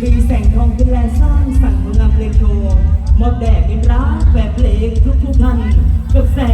ตรีแสงทองเป็นแรงสร้างสรรค์ผลงานเพลงโชว์มอบแดดเป็นรักแบบเพลงทุกทุกท่านกับแสง